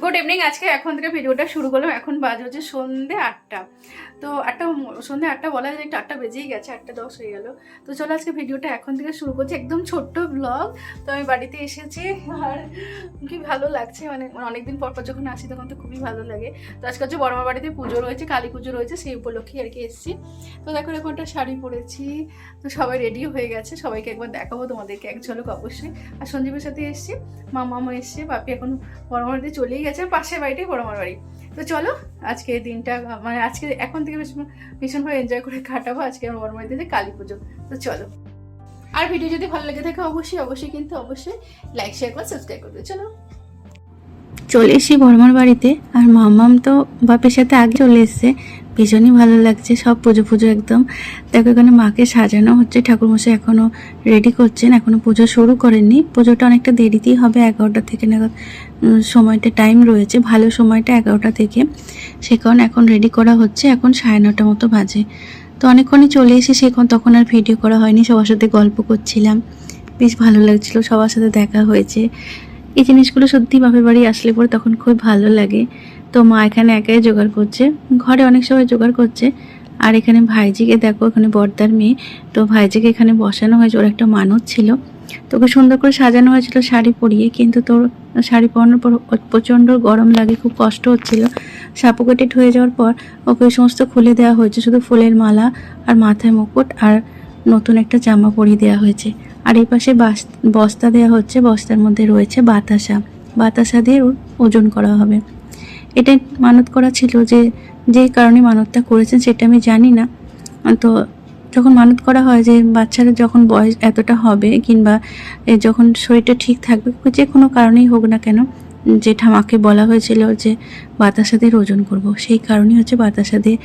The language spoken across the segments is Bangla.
গুড ইভিনিং আজকে এখন থেকে ভিডিওটা শুরু করলাম। এখন বাজে হচ্ছে সন্ধে আটটা। তো আটটা সন্ধে আটটা বলা যায় একটু আটটা বেজেই গেছে, আটটা দশ হয়ে গেল। তো চলো আজকে ভিডিওটা এখন থেকে শুরু করছি। একদম ছোট্ট ব্লগ তো আমি বাড়িতে এসেছি আর কি ভালো লাগছে। মানে অনেকদিন পর পর যখন আসি তখন তো খুবই ভালো লাগে। তো আজকে হচ্ছে বড়মার বাড়িতে পুজো রয়েছে, কালী পুজো রয়েছে, সেই উপলক্ষে আর কি এসেছি। তো দেখো এরকম একটা শাড়ি পরেছি। তো সবাই রেডিও হয়ে গেছে। সবাইকে একবার দেখাবো তোমাদেরকে। এক ঝলক অবশ্যই। আর সঞ্জীবের সাথে এসেছি। মামামা এসছে। বাপি এখন বড়মার বাড়িতে চলেই গেছে, পাশের বাড়িটাই বড়মার বাড়ি। তো চলো আজকে দিনটা মানে আজকে এখন থেকে ভীষণ ভীষণভাবে এনজয় করে কাটাবো, আজকে আমার বড় বাড়িতে কালী পুজো। তো চলো। আর ভিডিও যদি ভালো লেগে থাকে, অবশ্যই অবশ্যই কিন্তু অবশ্যই লাইক শেয়ার করে সাবস্ক্রাইব করবে চলো চলে এসি বর্মার বাড়িতে, আর মামাম তো বাপের সাথে আগে চলে এসছে। ভীষণই ভালো লাগছে, সব পুজো পুজো একদম। দেখো, এখানে মাকে সাজানো হচ্ছে, ঠাকুরমশাই এখনও রেডি করছেন এখনও পুজো শুরু করেননি। পুজোটা অনেকটা দেরিতেই হবে, এগারোটা থেকে নাগাদ সময়টা টাইম রয়েছে, ভালো সময়টা এগারোটা থেকে। সে কারণে এখন রেডি করা হচ্ছে, এখন সাড়ে নটা মতো বাজে। তো অনেকক্ষণই চলে এসেছি এখন তখন আর ভিডিও করা হয়নি, সবার সাথে গল্প করছিলাম। বেশ ভালো লাগছিল, সবার সাথে দেখা হয়েছে। এই জিনিসগুলো সত্যি বাপের বাড়ি আসলে পরে তখন খুব ভালো লাগে। তো মা এখানে একাই জোগাড় করছে। ঘরে অনেক সময় জোগাড় করছে। আর এখানে ভাইজিকে দেখো, এখানে বর্দার মেয়ে। তো ভাইজিকে এখানে বসানো হয়েছে, ওর একটা মানত ছিল। তোকে সুন্দর করে সাজানো হয়েছিল শাড়ি পরিয়ে, কিন্তু তোর শাড়ি পরানোর পর প্রচণ্ড গরম লাগে, খুব কষ্ট হচ্ছিল। সাপোকেটেড হয়ে যাওয়ার পর ওকে সমস্ত খুলে দেওয়া হয়েছে, শুধু ফুলের মালা আর মাথায় মুকুট আর নতুন একটা জামা পরিয়ে দেওয়া হয়েছে। আর এই পাশে বাস- বস্তা দেওয়া হচ্ছে, বস্তার মধ্যে রয়েছে বাতাসা। বাতাসা দিয়ে ওজন করা হবে। এটা মানত করা ছিল যে যে কারণে মানতটা করেছেন সেটা আমি জানি না। তো যখন মানত করা হয় যে, বাচ্চারা যখন বয়স এতটা হবে কিংবা যখন শরীরটা ঠিক থাকবে, যে কোনো কারণেই হোক না কেন যে ঠামাকে বলা হয়েছিল যে বাতাসা দিয়ে ওজন করব, সেই কারণেই হচ্ছে বাতাসা দিয়ে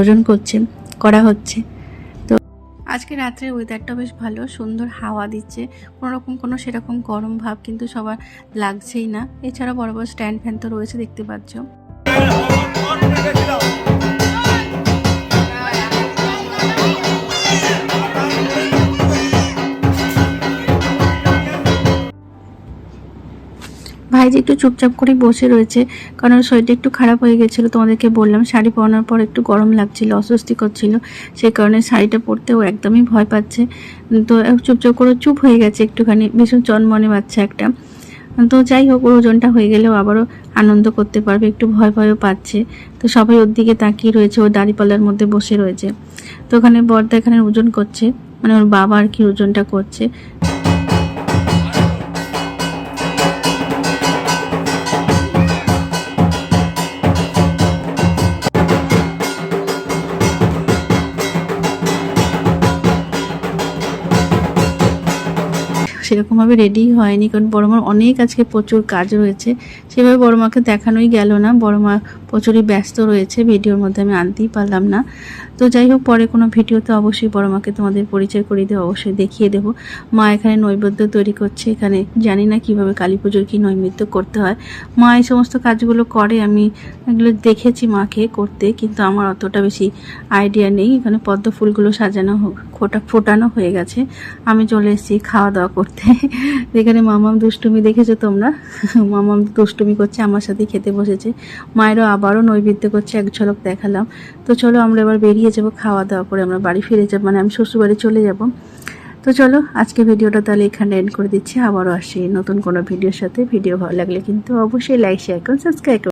ওজন করছে, করা হচ্ছে। আজকে রাত্রে ওয়েদারটা বেশ ভালো, সুন্দর হাওয়া দিচ্ছে। কোনো রকম কোনো সেরকম গরম ভাব কিন্তু সবার লাগছেই না। এছাড়া বড় বড় স্ট্যান্ড ফ্যান তো রয়েছে, দেখতে পাচ্ছ। ভাইজি একটু চুপচাপ করে বসে রয়েছে, কারণ শরীরটা একটু খারাপ হয়ে গেছিল, তোমাদেরকে বললাম, শাড়ি পরানোর পর একটু গরম লাগছিল অস্বস্তি করছিল সেই কারণে শাড়িটা পরতে ও একদমই ভয় পাচ্ছে। তো চুপচাপ করে চুপ হয়ে গেছে একটুখানি, ভীষণ চনমনে বাচ্চা একটা। তো যাই হোক ওর ওজনটা হয়ে গেলেও আবারও আনন্দ করতে পারবে, একটু ভয় ভয়ও পাচ্ছে। তো সবাই ওর দিকে তাকিয়ে রয়েছে, ও দাড়িপাল্লার মধ্যে বসে রয়েছে। তো ওখানে বর্দা এখানে ওজন করছে মানে ওর বাবা আর কি ওজনটা করছে। সেরকমভাবে রেডি হয়নি, কারণ বড় মার অনেক আজকে প্রচুর কাজ রয়েছে। সেভাবে বড় মাকে দেখানোই গেল না। বড় মা প্রচুরই ব্যস্ত রয়েছে ভিডিওর মধ্যে আমি আনতেই পারলাম না। তো যাই হোক, পরে কোনো ভিডিওতে অবশ্যই বড় মাকে তোমাদের পরিচয় করিয়ে দেবো, অবশ্যই দেখিয়ে দেবো। মা এখানে নৈবেদ্য তৈরি করছে, এখানে জানি না কীভাবে কালী পুজোর কী নৈবেদ্য করতে হয়। মা এই সমস্ত কাজগুলো করে, আমি এগুলো দেখেছি মাকে করতে, কিন্তু আমার অতটা বেশি আইডিয়া নেই। এখানে পদ্ম ফুলগুলো সাজানো হোক, ফোটা, ফোটানো হয়ে গেছে। আমি চলে এসেছি খাওয়া দাওয়া করতে। এখানে মামাম দুষ্টুমি দেখেছ তোমরা? মামাম দুষ্টুমি করছে, আমার সাথে খেতে বসেছে। মায়েরও আবারও নৈবেদ্য করছে, এক ঝলক দেখালাম। তো চলো আমরা এবার বেরিয়ে যাব, খাওয়া দাওয়া করে আমরা বাড়ি ফিরে যাব মানে আমি শ্বশুরবাড়ি চলে যাব। তো চলো, আজকে ভিডিওটা তাহলে এখানে এন্ড করে দিচ্ছি। আবারও আসি নতুন কোনো ভিডিওর সাথে। ভিডিও ভালো লাগলে কিন্তু অবশ্যই লাইক শেয়ার করুন সাবস্ক্রাইব